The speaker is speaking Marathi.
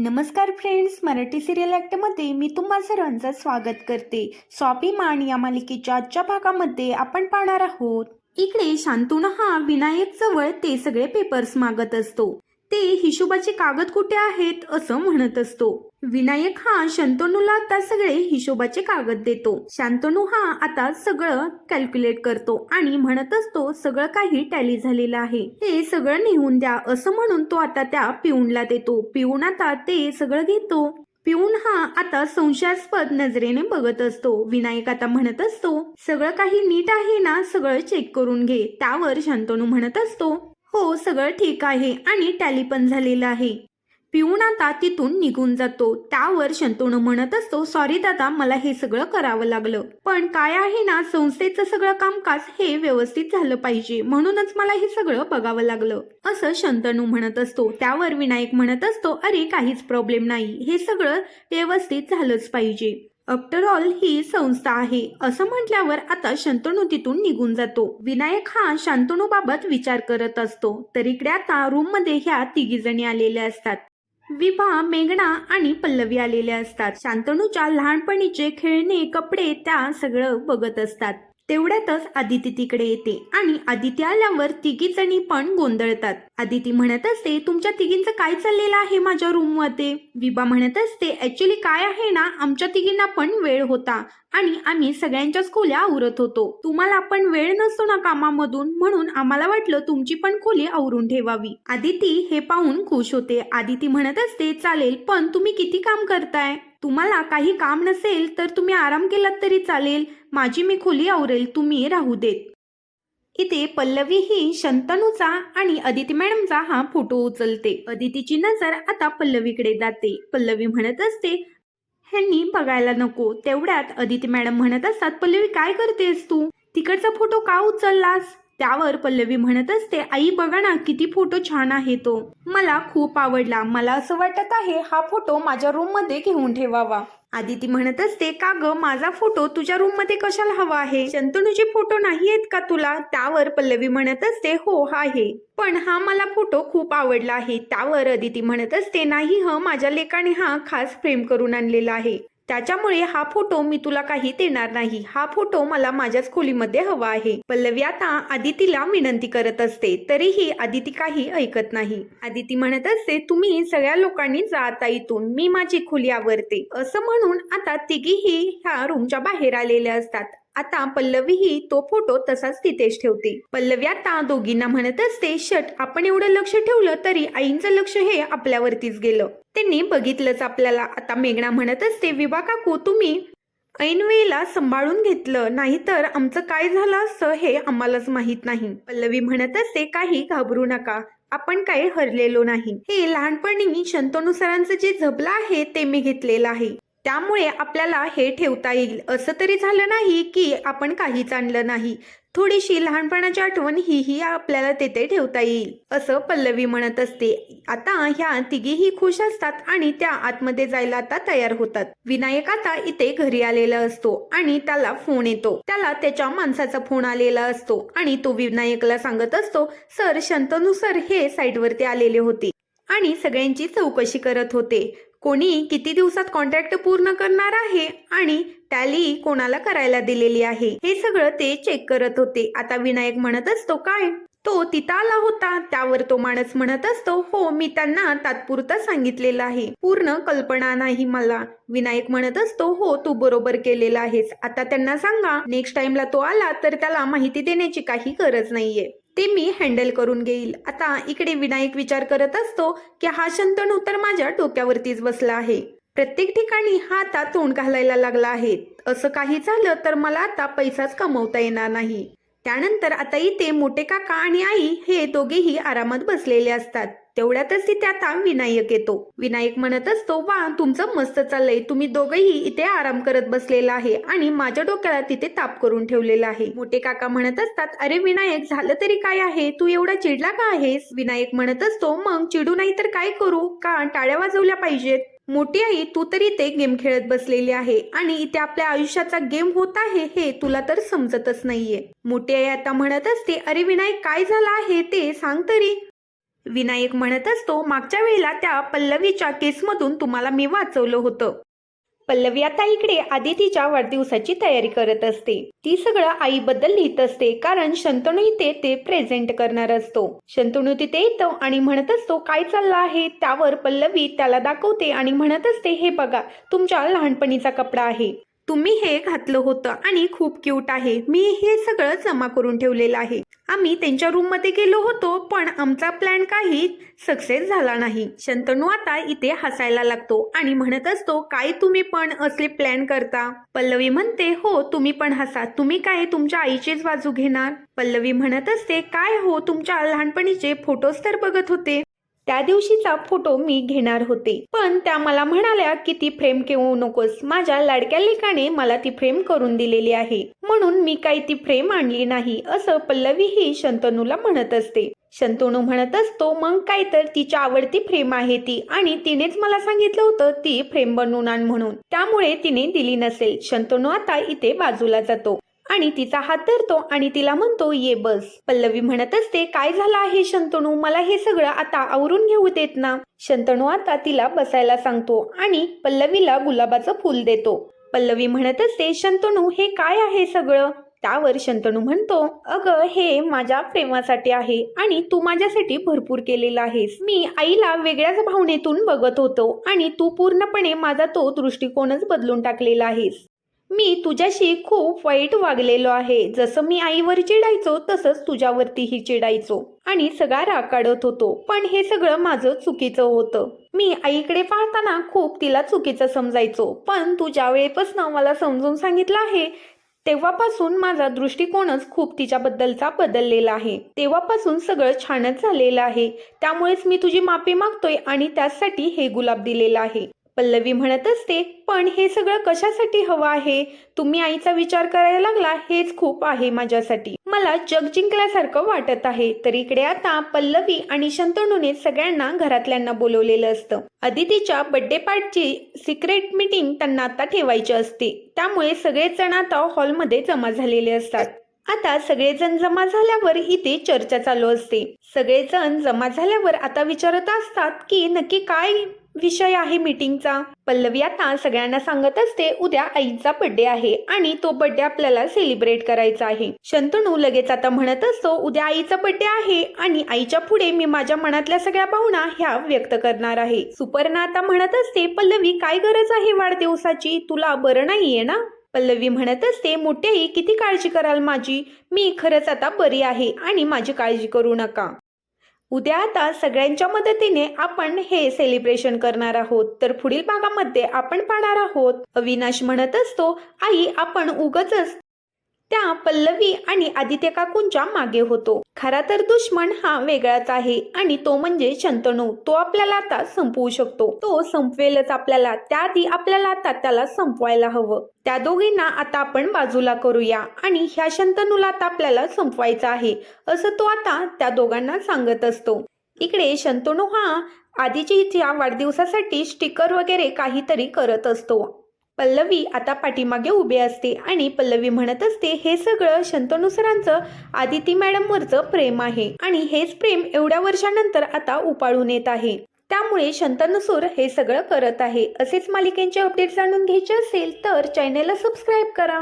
नमस्कार फ्रेंड्स मराठी सिरियल ॲक्टमध्ये मी तुम्हा सर्वांचं स्वागत करते. स्वाभिमान या मालिकेच्या आजच्या भागामध्ये आपण पाहणार आहोत. इकडे शांतून हा विनायक जवळ ते सगळे पेपर्स मागत असतो. ते हिशोबाचे कागद कुठे आहेत असं म्हणत असतो. विनायक हा शंतनूला आता सगळे हिशोबाचे कागद देतो. शांतनू हा आता सगळं कॅल्क्युलेट करतो आणि म्हणत असतो सगळं काही टॅली झालेलं आहे. हे सगळं नेऊन द्या असं म्हणून तो आता त्या पिऊनला देतो. पिऊन आता ते सगळं घेतो. पिऊन हा आता संशयास्पद नजरेने बघत असतो. विनायक आता म्हणत असतो सगळं काही नीट आहे ना सगळं चेक करून घे. त्यावर शांतनू म्हणत असतो हो सगळं ठीक आहे आणि टॅली पण झालेलं आहे. पिऊन आता तिथून निघून जातो. त्यावर शंतनू म्हणत असतो सॉरी दादा मला हे सगळं करावं लागलं. पण काय आहे ना संस्थेचं सगळं कामकाज हे व्यवस्थित झालं पाहिजे. म्हणूनच मला हे सगळं बघावं लागलं. असं शंतनू म्हणत असतो. त्यावर विनायक म्हणत असतो अरे काहीच प्रॉब्लेम नाही. हे सगळं व्यवस्थित झालंच पाहिजे. आफ्टर ऑल ही संस्था आहे. असं म्हटल्यावर आता शंतनू तिथून निघून जातो. विनायक हा शांतनू बाबत विचार करत असतो. तर इकडे आता रूममध्ये ह्या तिघी जणी आलेल्या असतात. विभा मेघना आणि पल्लवी आलेल्या असतात. शांतनूच्या लहानपणीचे खेळणे कपडे त्या सगळं बघत असतात. तेवढ्यातच आदिती तिकडे येते आणि आदिती आल्यावर तिघी जणी पण गोंधळतात. आदिती म्हणत असते तुमच्या तिघींचं काय चाललेलं आहे माझ्या रूममध्ये विभा म्हणत असते ऍक्च्युली काय आहे ना आमच्या तिघींना पण वेळ होता आणि आम्ही सगळ्यांच्याच खोल्या आवरत होतो. तुम्हाला पण वेळ नसतो ना कामामधून म्हणून आम्हाला वाटलं तुमची पण खोली आवरून ठेवावी. आदिती हे पाहून खुश होते. आदिती म्हणत असते चालेल पण तुम्ही किती काम करताय? तुम्हाला काही काम नसेल तर तुम्ही आराम केलात तरी चालेल. माझी मी खोली आवरेल तुम्ही राहू देत. इथे पल्लवी ही शंतनूचा आणि अदिती मॅडमचा हा फोटो उचलते. अदितीची नजर आता पल्लवीकडे जाते. पल्लवी म्हणत असते ह्यांनी बघायला नको. तेवढ्यात अदिती मॅडम म्हणत असतात पल्लवी काय करतेस तू? तिकडचा फोटो का उचललास? त्यावर पल्लवी म्हणत असते आई बघा ना किती फोटो छान आहे तो. मला खूप आवडला. मला असं वाटत आहे हा फोटो माझ्या रूममध्ये घेऊन ठेवावा. आदिती म्हणत असते का ग माझा फोटो तुझ्या रूममध्ये कशाला हवा आहे? शंतनूचे फोटो नाही आहेत का तुला? त्यावर पल्लवी म्हणत असते हो हा आहे. पण हा मला फोटो खूप आवडला आहे. त्यावर अदिती म्हणत असते नाही ह माझ्या लेकाने हा खास फ्रेम करून आणलेला आहे. त्याच्यामुळे हा फोटो मी तुला काही देणार नाही. हा फोटो मला माझ्याच खोलीमध्ये हवा आहे. पल्लवी आता आदितीला विनंती करत असते. तरीही आदिती काही ऐकत नाही. आदिती म्हणत असते तुम्ही सगळ्या लोकांनी जाता इथून. मी माझी खोली आवरते. असं म्हणून आता तिघीही ह्या रूमच्या बाहेर आलेल्या असतात. आता पल्लवी ही तो फोटो तसाच तिथेच ठेवते. पल्लवी आता दोघींना म्हणत असते शट आपण एवढं लक्ष ठेवलं तरी आईंचं लक्ष हे आपल्यावरतीच गेलं. त्यांनी बघितलंच आपल्याला. आता मेघना म्हणत असते विभा काकू तुम्ही ऐनवेळेला सांभाळून घेतलं नाहीतर आमचं काय झालं असतं हे आम्हालाच माहीत नाही. पल्लवी म्हणत असते काही घाबरू नका आपण काही हरलेलो नाही. हे लहानपणी शंतनू जे झबलं आहे ते मी घेतलेलं आहे. त्यामुळे आपल्याला हे ठेवता येईल. असं तरी झालं नाही की आपण काहीच आणलं नाही. थोडीशी लहानपणाची आठवण ही ही आपल्याला तेथे ठेवता येईल असं पल्लवी म्हणत असते. आता ह्या तिघीही खुश असतात आणि त्या आतमध्ये जायला आता तयार होतात. विनायक आता इथे घरी आलेला असतो आणि त्याला फोन येतो. त्याला त्याच्या माणसाचा फोन आलेला असतो आणि तो विनायकला सांगत असतो सर शंतनुसर हे साईटवरती आलेले होते आणि सगळ्यांची चौकशी करत होते. कोणी किती दिवसात कॉन्ट्रॅक्ट पूर्ण करणार आहे आणि टॅली कोणाला करायला दिलेली आहे? हे सगळं ते चेक करत होते. आता विनायक म्हणत असतो काय? तो तिथं आला होता. त्यावर तो माणूस म्हणत असतो हो मी त्यांना तात्पुरता सांगितलेलं आहे. पूर्ण कल्पना नाही मला. विनायक म्हणत असतो हो तू बरोबर केलेला आहेस. आता त्यांना सांगा. नेक्स्ट टाइमला तो आला तर त्याला माहिती देण्याची काही गरज नाहीये. ते मी हँडल करून घेईल. आता इकडे विनायक विचार करत असतो की हा शंतणू तर माझ्या डोक्यावरतीच बसला आहे. प्रत्येक ठिकाणी हा आता तोंड घालायला लागला आहे. असं काही झालं तर मला आता पैसाच कमवता येणार नाही. त्यानंतर आता इथे मोठे काका आणि आई हे दोघेही आरामात बसलेले असतात. तेवढ्यातच तिथे आता विनायक येतो. विनायक म्हणत असतो वा तुमचं मस्त चाललंय. तुम्ही दोघेही इथे आराम करत बसलेला आहे आणि माझ्या डोक्याला तिथे ताप करून ठेवलेला आहे. मोठे काका म्हणत असतात अरे विनायक झालं तरी काय आहे? तू एवढा चिडला का आहेस? विनायक म्हणत असतो मग चिडू नाही तर काय करू? का टाळ्या वाजवल्या पाहिजेत? मोठी आई तू तरी ते गेम खेळत बसलेली आहे आणि इथे आपल्या आयुष्याचा गेम होत आहे हे तुला तर समजतच नाहीये. मोठी आई आता म्हणत असते अरे विनायक काय झालं आहे ते सांग तरी. विनायक म्हणत असतो मागच्या वेळेला त्या पल्लवीच्या केसमधून तुम्हाला मी वाचवलं होतं. पल्लवी आता इकडे आदितीच्या वाढदिवसाची तयारी करत असते. ती सगळं आईबद्दल लिहित असते कारण शंतनू इथे ते प्रेझेंट करणार असतो. शंतनू तिथे येतो आणि म्हणत असतो काय चाललं आहे? त्यावर पल्लवी त्याला दाखवते आणि म्हणत असते हे बघा तुमच्या लहानपणीचा कपडा आहे. तुम्ही हे घातलं होतं आणि खूप क्यूट आहे. मी हे सगळं जमा करून ठेवलेलं आहे. आम्ही त्यांच्या रूममध्ये गेलो होतो पण आमचा प्लॅन काही सक्सेस झाला नाही. शंतनू आता इथे हसायला लागतो आणि म्हणत असतो काय तुम्ही पण असले प्लॅन करता? पल्लवी म्हणते हो तुम्ही पण हसा. तुम्ही काय तुमच्या आईचीच बाजू घेणार? पल्लवी म्हणत असते काय हो तुमच्या लहानपणीचे फोटोज तर बघत होते. त्या दिवशीचा फोटो मी घेणार होते. पण त्या मला म्हणाल्या की ती फ्रेम घेऊ नकोस. माझ्या लाडक्या लेखाने मला ती फ्रेम करून दिलेली आहे. म्हणून मी काही ती फ्रेम आणली नाही असं पल्लवी ही शंतनूला म्हणत असते. शंतनू म्हणत असतो मग काय तर तिच्या आवडती फ्रेम आहे ती आणि तिनेच मला सांगितलं होतं ती फ्रेम बनवून आण म्हणून. त्यामुळे तिने दिली नसेल. शंतनू आता इथे बाजूला जातो आणि तिचा हात धरतो आणि तिला म्हणतो ये बस. पल्लवी म्हणत असते काय झालं आहे शंतनू? मला हे सगळं आता आवरून घेऊ देत ना. शंतनू आता तिला बसायला सांगतो आणि पल्लवीला गुलाबाचं फूल देतो. पल्लवी म्हणत असते शंतनू हे काय आहे सगळं? त्यावर शंतनू म्हणतो अगं हे माझ्या प्रेमासाठी आहे आणि तू माझ्यासाठी भरपूर केलेला आहेस. मी आईला वेगळ्याच भावनेतून बघत होतो आणि तू पूर्णपणे माझा तो दृष्टिकोनच बदलून टाकलेला आहेस. मी तुझ्याशी खूप वाईट वागलेलो आहे. जसं मी आईवर चिडायचो तसंच तुझ्यावरतीही चिडायचो. आणि सगळा राग काढत होतो. पण हे सगळं माझं चुकीचं होतं. मी आईकडे पाहताना खूप तिला चुकीचं समजायचो. पण तू ज्या वेळेपासून मला समजून सांगितलं आहे तेव्हापासून माझा दृष्टिकोनच खूप तिच्याबद्दलचा बदललेला आहे. तेव्हापासून सगळं छानच झालेलं आहे. त्यामुळेच मी तुझी माफी मागतोय आणि त्यासाठी हे गुलाब दिलेलं आहे. पल्लवी म्हणत असते पण हे सगळं कशासाठी हवं आहे? तुम्ही आईचा विचार करायला लागला हेच खूप आहे माझ्यासाठी. मला जग जिंकल्यासारखं वाटत आहे. तर इकडे आता पल्लवी आणि शंतनूने सगळ्यांना घरातल्यांना बोलवलेलं असतं. अदितीच्या बर्थडे पार्टची सिक्रेट मीटिंग त्यांना आता ठेवायची असते. त्यामुळे सगळेजण आता हॉलमध्ये जमा झालेले असतात. आता सगळेजण जमा झाल्यावर इथे चर्चा चालू असते. सगळेजण जमा झाल्यावर आता विचारत असतात की नक्की काय विषय आहे मीटिंगचा? पल्लवी आता सगळ्यांना सांगत असते उद्या आईचा बर्थडे आहे आणि तो बर्थडे आपल्याला सेलिब्रेट करायचा आहे. शंतनू लगेच आता म्हणत असतो उद्या आईचा बर्थडे आहे आणि आईच्या पुढे मी माझ्या मनातल्या सगळ्या भावना ह्या व्यक्त करणार आहे. सुपर्णा आता म्हणत असते पल्लवी काय गरज आहे वाढदिवसाची? तुला बरं नाहीये ना? पल्लवी म्हणत असते मोठी आई किती काळजी कराल माझी? मी खरंच आता बरी आहे आणि माझी काळजी करू नका. उद्या आता सगळ्यांच्या मदतीने आपण हे सेलिब्रेशन करणार आहोत. तर पुढील भागामध्ये आपण पाहणार आहोत. अविनाश म्हणत असतो आई आपण उगच त्या पल्लवी आणि आदित्य काकूंच्या मागे होतो. खरा तर दुश्मन हा वेगळाच आहे आणि तो म्हणजे शंतनू. तो आपल्याला आता संपवू शकतो. तो संपवेलच आपल्याला. त्याआधी आपल्याला आता त्याला संपवायला हवं. त्या दोघींना आता आपण बाजूला करूया आणि ह्या शंतनूला आता आपल्याला संपवायचं आहे असं तो आता त्या दोघांना सांगत असतो. इकडे शंतनू हा आधीच्या वाढदिवसासाठी स्टिकर वगैरे काहीतरी करत असतो. पल्लवी आता पाठीमागे उभे असते आणि पल्लवी म्हणत असते हे सगळं शंतनू सरांचं आदिती मॅडमवरचं प्रेम आहे आणि हेच प्रेम एवढ्या वर्षानंतर आता उपाळून येत आहे. त्यामुळे शंतनू सूर हे सगळं करत आहे. असेच मालिकेंचे अपडेट जाणून घ्यायचे असेल तर चॅनेलला सबस्क्राईब करा.